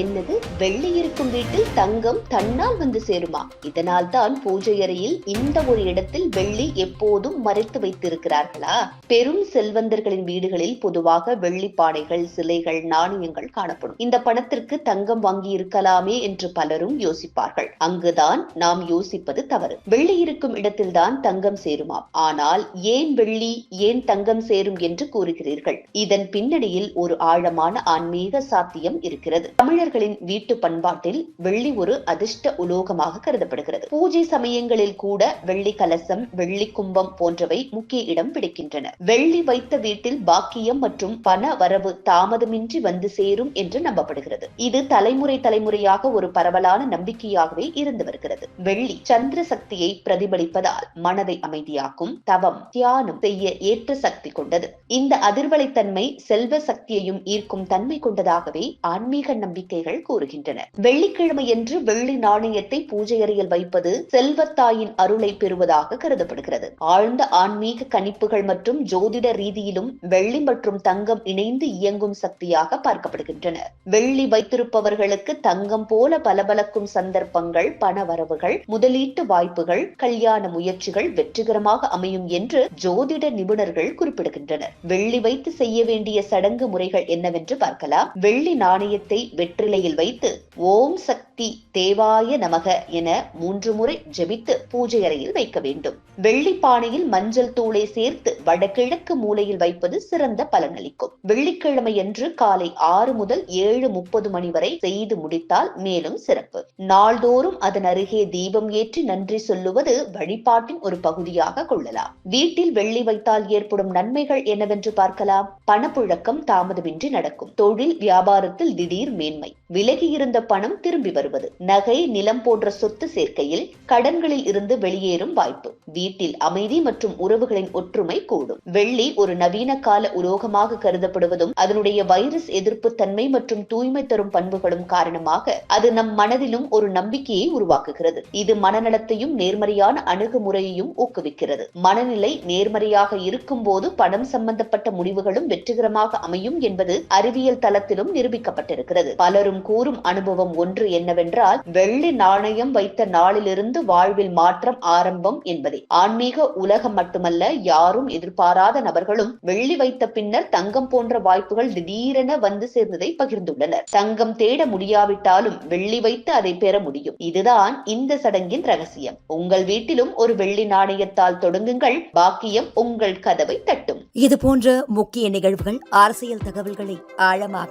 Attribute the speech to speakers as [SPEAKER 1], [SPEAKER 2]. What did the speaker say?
[SPEAKER 1] என்னது? வெள்ளி இருக்கும் வீட்டில் தங்கம் தன்னால் வந்து சேருமா? இதனால் தான் பூஜை அறையில் இந்த ஒரு இடத்தில் வெள்ளி எப்போதும் மறைத்து வைத்திருக்கிறார்களா? பெரும் செல்வந்தர்களின் வீடுகளில் பொதுவாக வெள்ளி பானைகள் சிலைகள் நாணயங்கள் காணப்படும். இந்த பணத்திற்கு தங்கம் வாங்கி இருக்கலாமே என்று பலரும் யோசிப்பார்கள். அங்குதான் நாம் யோசிப்பது தவறு. வெள்ளி இருக்கும் இடத்தில்தான் தங்கம் சேருமாம் ஆனால் ஏன் வெள்ளி ஏன் தங்கம் சேரும் என்று கூறுகிறீர்கள்? இதன் பின்னணியில் ஒரு ஆழமான ஆன்மீக சாத்தியம் இருக்கிறது. தமிழர்களின் வீட்டு பண்பாட்டில் வெள்ளி ஒரு அதிர்ஷ்ட உலோகமாக கருதப்படுகிறது. பூஜை சமயங்களில் கூட வெள்ளி கலசம் வெள்ளி கும்பம் போன்றவை முக்கிய இடம் பிடிக்கின்றன. வெள்ளி வைத்த வீட்டில் பாக்கியம் மற்றும் பண வரவு தாமதமின்றி வந்து சேரும் என்று நம்பப்படுகிறது. இது தலைமுறை தலைமுறையாக ஒரு பரவலான நம்பிக்கையாகவே இருந்து வருகிறது. வெள்ளி சந்திர சக்தியை பிரதிபலிப்பதால் மனதை அமைதியாக்கும் தவம் தியானம் செய்ய ஏற்ற சக்தி கொண்டது. இந்த அதிர்வலைத்தன்மை செல்வ சக்தியையும் ஈர்க்கும் தன்மை கொண்டதாகவே ஆன்மீக நம்பிக்கை நம்பிக்கைகள் கூறுகின்றன. வெள்ளிக்கிழமையன்று வெள்ளி நாணயத்தை பூஜை அறையில் வைப்பது செல்வத்தாயின் அருளை பெறுவதாக கருதப்படுகிறது. ஆழ்ந்த ஆன்மீக கணிப்புகள் மற்றும் ஜோதிட ரீதியிலும் வெள்ளி மற்றும் தங்கம் இணைந்து இயங்கும் சக்தியாக பார்க்கப்படுகின்றன. வெள்ளி வைத்திருப்பவர்களுக்கு தங்கம் போல பலபலக்கும் சந்தர்ப்பங்கள் பண வரவுகள் முதலீட்டு வாய்ப்புகள் கல்யாண முயற்சிகள் வெற்றிகரமாக அமையும் என்று ஜோதிட நிபுணர்கள் குறிப்பிடுகின்றனர். வெள்ளி வைத்து செய்ய வேண்டிய சடங்கு முறைகள் என்னவென்று பார்க்கலாம். வெள்ளி நாணயத்தை வெற்றி வெற்றிலையில் வைத்து ஓம் சக்தி சக்தி தேவாய நமக என மூன்று முறை ஜெபித்து பூஜை அறையில் வைக்க வேண்டும். வெள்ளி பானையில் மஞ்சள் தூளை சேர்த்து வடகிழக்கு மூலையில் வைப்பது சிறந்த பலனளிக்கும். வெள்ளிக்கிழமை வெள்ளிக்கிழமையன்று காலை ஆறு முதல் ஏழு முப்பது மணி வரை செய்து முடித்தால் மேலும் சிறப்பு. நாள்தோறும் அதன் அருகே தீபம் ஏற்றி நன்றி சொல்லுவது வழிபாட்டின் ஒரு பகுதியாக கொள்ளலாம். வீட்டில் வெள்ளி வைத்தால் ஏற்படும் நன்மைகள் என்னவென்று பார்க்கலாம். பணப்புழக்கம் தாமதமின்றி நடக்கும். தொழில் வியாபாரத்தில் திடீர் மேன்மை. விலகி இருந்த பணம் திரும்பி வருவது. நகை நிலம் போன்ற சொத்து சேர்க்கையில் கடன்களில் இருந்து வெளியேறும் வாய்ப்பு. வீட்டில் அமைதி மற்றும் உறவுகளின் ஒற்றுமை கூடும். வெள்ளி ஒரு நவீன கால உலோகமாக கருதப்படுவதும் அதனுடைய வைரஸ் எதிர்ப்பு தன்மை மற்றும் தூய்மை தரும் பண்புகளும் காரணமாக அது நம் மனதிலும் ஒரு நம்பிக்கையை உருவாக்குகிறது. இது மனநலத்தையும் நேர்மறையான அணுகுமுறையையும் ஊக்குவிக்கிறது. மனநிலை நேர்மறையாக இருக்கும் போது பணம் சம்பந்தப்பட்ட முடிவுகளும் வெற்றிகரமாக அமையும் என்பது அறிவியல் தளத்திலும் நிரூபிக்கப்பட்டிருக்கிறது. பலரும் கூறும் அனுபவம் ஒன்று என்னவென்றால் வெள்ளி நாணயம் வைத்த நாளிலிருந்து வாழ்வில் மாற்றம் ஆரம்பம் என்பதே. ஆன்மீக உலகம் மட்டுமல்ல யாரும் எதிர்பாராத நபர்களும் வெள்ளி வைத்த பின்னர் தங்கம் போன்ற வாய்ப்புகள் திடீரென வந்து சேர்ந்ததை பகிர்ந்துள்ளனர். தங்கம் தேட முடியாவிட்டாலும் வெள்ளி வைத்து அதை பெற முடியும். இதுதான் இந்த சடங்கின் ரகசியம். உங்கள் வீட்டிலும் ஒரு வெள்ளி நாணயத்தால் தொடங்குங்கள். பாக்கியம் உங்கள் கதவை தட்டும்.
[SPEAKER 2] இது போன்ற முக்கிய நிகழ்வுகள் அரசியல் தகவல்களை ஆழமாக